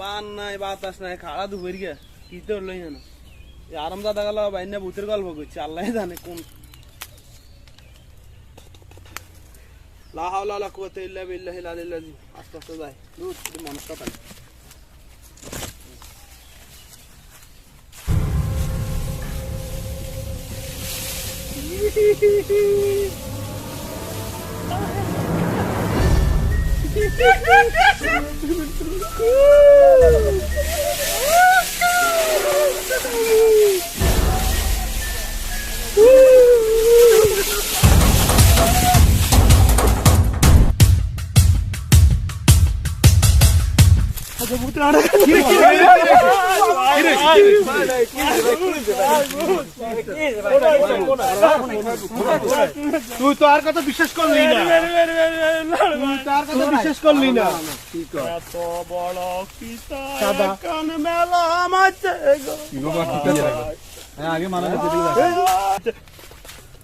বান নাই, বাতাস নাই খাড়া দুপুর গিয়া, কি তো হলোই না এই আরাম দাদা গেল বাইনা ভূতের গল্প করছে আল্লাহ জানে কোন। লা হাওলা ওয়ালা কুওয়াতা ইল্লা বিল্লাহিল আযীম আস্তে আস্তে যায় দূর মানুষ কথা নেই। তুই তো আর কথা বিশ্বাস করলি না। তুই তো আর কথা বিশ্বাস করলি না। এত বড় পিতা কান মেলা মাঝে গো আগে মারা